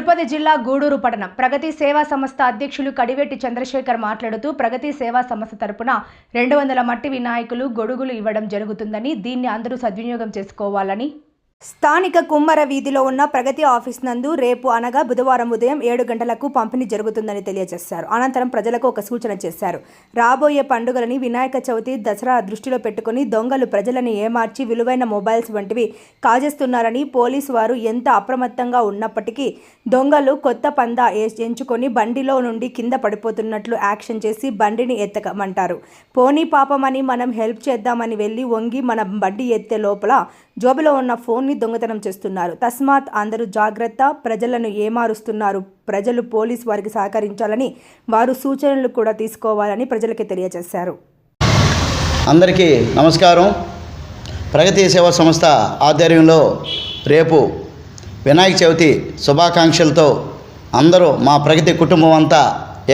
తిరుపతి జిల్లా గూడూరు పట్టణం. ప్రగతి సేవా సంస్థ అధ్యక్షులు కడివెట్టి చంద్రశేఖర్ మాట్లాడుతూ ప్రగతి సేవా సంస్థ తరపున రెండు వందల మట్టి వినాయకులు గొడుగులు ఇవ్వడం జరుగుతుందని దీన్ని అందరూ సద్వినియోగం చేసుకోవాలని స్థానిక కుమ్మర వీధిలో ఉన్న ప్రగతి ఆఫీస్ నందు రేపు అనగా బుధవారం ఉదయం ఏడు గంటలకు పంపిణీ జరుగుతుందని తెలియజేశారు. అనంతరం ప్రజలకు ఒక సూచన చేశారు. రాబోయే పండుగలని వినాయక చవితి దసరా దృష్టిలో పెట్టుకుని దొంగలు ప్రజలని ఏమార్చి విలువైన మొబైల్స్ వంటివి కాజేస్తున్నారని పోలీసు వారు ఎంత అప్రమత్తంగా ఉన్నప్పటికీ దొంగలు కొత్త పందా ఎంచుకొని బండిలో నుండి కింద పడిపోతున్నట్లు యాక్షన్ చేసి బండిని ఎత్తకమంటారు. పోనీ పాపమని మనం హెల్ప్ చేద్దామని వెళ్ళి వంగి మన బండి ఎత్తే లోపల జోబులో ఉన్న ఫోన్ ఫోన్ని దొంగతనం చేస్తున్నారు. తస్మాత్ అందరూ జాగ్రత్త ప్రజలను ఏమారుస్తున్నారు? ప్రజలు పోలీస్ వారికి సహకరించాలని వారు సూచనలు కూడా తీసుకోవాలని ప్రజలకి తెలియజేశారు. అందరికీ నమస్కారం. ప్రగతి సేవా సంస్థ ఆధ్వర్యంలో రేపు వినాయక చవితి శుభాకాంక్షలతో అందరూ మా ప్రగతి కుటుంబం అంతా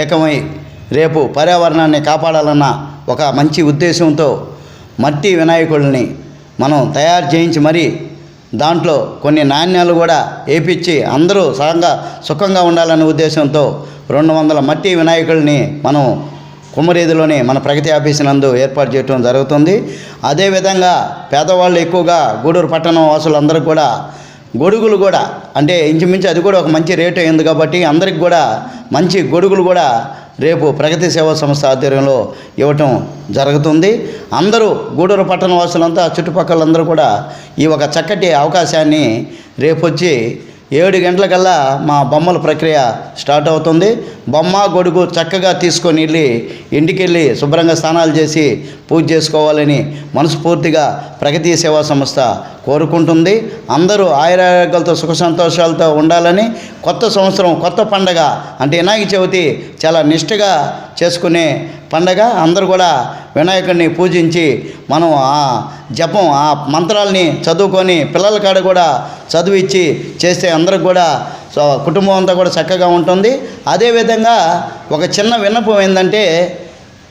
ఏకమై రేపు పర్యావరణాన్ని కాపాడాలన్న ఒక మంచి ఉద్దేశంతో మట్టి వినాయకుడిని మనం తయారు చేయించి మరి దాంట్లో కొన్ని నాణ్యాలు కూడా వేపించి అందరూ సహంగా సుఖంగా ఉండాలనే ఉద్దేశంతో రెండు వందల మట్టి వినాయకుల్ని మనం కుమ్మరీదిలోని మన ప్రగతి ఆఫీస్ నందు ఏర్పాటు చేయడం జరుగుతుంది. అదేవిధంగా పేదవాళ్ళు ఎక్కువగా గూడూరు పట్టణం వాసులందరూ కూడా గొడుగులు కూడా అంటే ఇంచుమించు అది కూడా ఒక మంచి రేటు అయింది కాబట్టి అందరికి కూడా మంచి గొడుగులు కూడా రేపు ప్రగతి సేవా సంస్థ ఆధ్వర్యంలో ఇవ్వటం జరుగుతుంది. అందరూ గూడూరు పట్టణ వాసులంతా చుట్టుపక్కలందరూ కూడా ఈ ఒక చక్కటి అవకాశాన్ని రేపు వచ్చి ఏడు గంటలకల్లా మా బొమ్మల ప్రక్రియ స్టార్ట్ అవుతుంది. బొమ్మ గొడుగు చక్కగా తీసుకొని వెళ్ళి ఇంటికి వెళ్ళి శుభ్రంగా స్నానాలు చేసి పూజ చేసుకోవాలని మనస్ఫూర్తిగా ప్రగతి సేవా సంస్థ కోరుకుంటుంది. అందరూ ఆయురారోగ్యాలతో సుఖ సంతోషాలతో ఉండాలని కొత్త సంవత్సరం కొత్త పండగ అంటే వినాయక చవితి చాలా నిష్ఠగా చేసుకునే పండగ. అందరూ కూడా వినాయకుడిని పూజించి మనం ఆ జపం ఆ మంత్రాల్ని చదువుకొని పిల్లల కాడ కూడా చదివిచ్చి చేస్తే అందరికి కూడా సో కుటుంబం అంతా కూడా చక్కగా ఉంటుంది. అదేవిధంగా ఒక చిన్న విన్నపం ఏంటంటే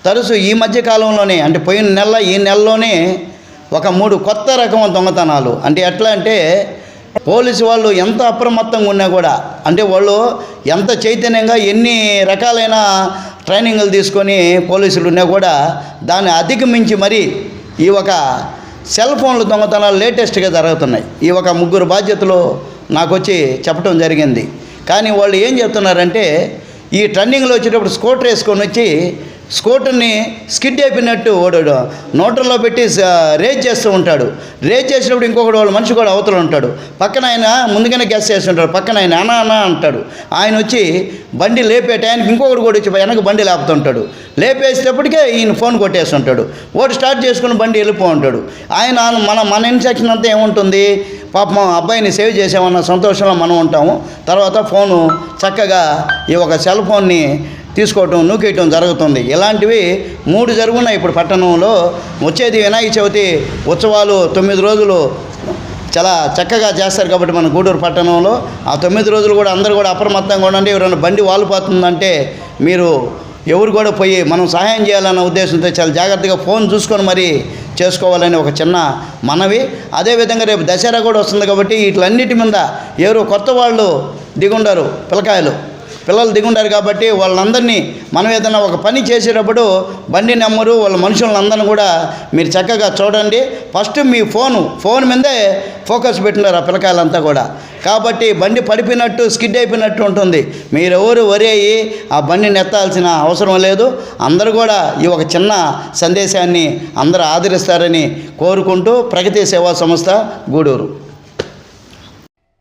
తరచు ఈ మధ్య కాలంలోనే అంటే పోయిన నెల ఈ నెలలోనే ఒక మూడు కొత్త రకం దొంగతనాలు. అంటే ఎట్లా అంటే పోలీసు వాళ్ళు ఎంత అప్రమత్తంగా ఉన్నా కూడా అంటే వాళ్ళు ఎంత చైతన్యంగా ఎన్ని రకాలైన ట్రైనింగ్లు తీసుకొని పోలీసులు ఉన్నా కూడా దాన్ని అధిగమించి మరి ఈ ఒక సెల్ ఫోన్ల దొంగతనాలు లేటెస్ట్గా జరుగుతున్నాయి. ఈ ఒక ముగ్గురు బాధ్యతలు నాకు వచ్చి చెప్పడం జరిగింది. కానీ వాళ్ళు ఏం చెప్తున్నారంటే ఈ ట్రెండింగ్లో వచ్చేటప్పుడు స్కూటర్ వేసుకొని వచ్చి స్కూటర్ని స్కిడ్ అయిపోయినట్టు ఓడాడు. నోటర్లో పెట్టి రేజ్ చేస్తూ ఉంటాడు. రేజ్ చేసినప్పుడు ఇంకొకడు వాళ్ళ మనిషి కూడా అవతల ఉంటాడు. పక్కన ఆయన ముందుగానే గెస్ చేస్తుంటాడు పక్కన ఆయన అనా అనా అంటాడు. ఆయన వచ్చి బండి లేపే టైంకి ఇంకొకడు కూడా వచ్చి వెనక బండి లేపుతుంటాడు. లేపేసేటప్పటికే ఈయన ఫోన్ కొట్టేస్తుంటాడు ఓటు స్టార్ట్ చేసుకుని బండి వెళ్ళిపో ఉంటాడు ఆయన మన మన ఇన్సెక్షన్ అంతా ఏముంటుంది? పాపం అబ్బాయిని సేవ్ చేసామన్న సంతోషంలో మనం ఉంటాము. తర్వాత ఫోను చక్కగా ఈ ఒక సెల్ ఫోన్ని తీసుకోవటం నూకేయటం జరుగుతుంది. ఇలాంటివి మూడు జరుగున్నాయి ఇప్పుడు పట్టణంలో. వచ్చేది వినాయక చవితి ఉత్సవాలు తొమ్మిది రోజులు చాలా చక్కగా చేస్తారు కాబట్టి మన గూడూరు పట్టణంలో. ఆ తొమ్మిది రోజులు కూడా అందరూ కూడా అప్రమత్తంగా ఉండండి. ఎవరైనా బండి వాలిపోతుందంటే మీరు ఎవరు కూడా పోయి మనం సహాయం చేయాలన్న ఉద్దేశంతో చాలా జాగ్రత్తగా ఫోన్ చూసుకొని మరి చేసుకోవాలని ఒక చిన్న మనవి. అదేవిధంగా రేపు దసరా కూడా వస్తుంది కాబట్టి వీటిలన్నిటి మీద ఎవరు కొత్త వాళ్ళు దిగుండారు. పిల్లకాయలు. పిల్లలు దిగుండారు కాబట్టి వాళ్ళందరినీ మనం ఏదైనా ఒక పని చేసేటప్పుడు బండి నెంబరు వాళ్ళ మనుషులందరినీ కూడా మీరు చక్కగా చూడండి. ఫస్ట్ మీ ఫోను ఫోన్ మీదే ఫోకస్ పెట్టినారు ఆ పిల్లకాయలంతా కూడా. కాబట్టి బండి పడిపోయినట్టు స్కిడ్ అయిపోయినట్టు ఉంటుంది. మీరెవరు వరి అయ్యి ఆ బండిని ఎత్తాల్సిన అవసరం లేదు. అందరూ కూడా ఈ ఒక చిన్న సందేశాన్ని అందరూ ఆదరిస్తారని కోరుకుంటూ ప్రగతి సేవా సంస్థ గూడూరు.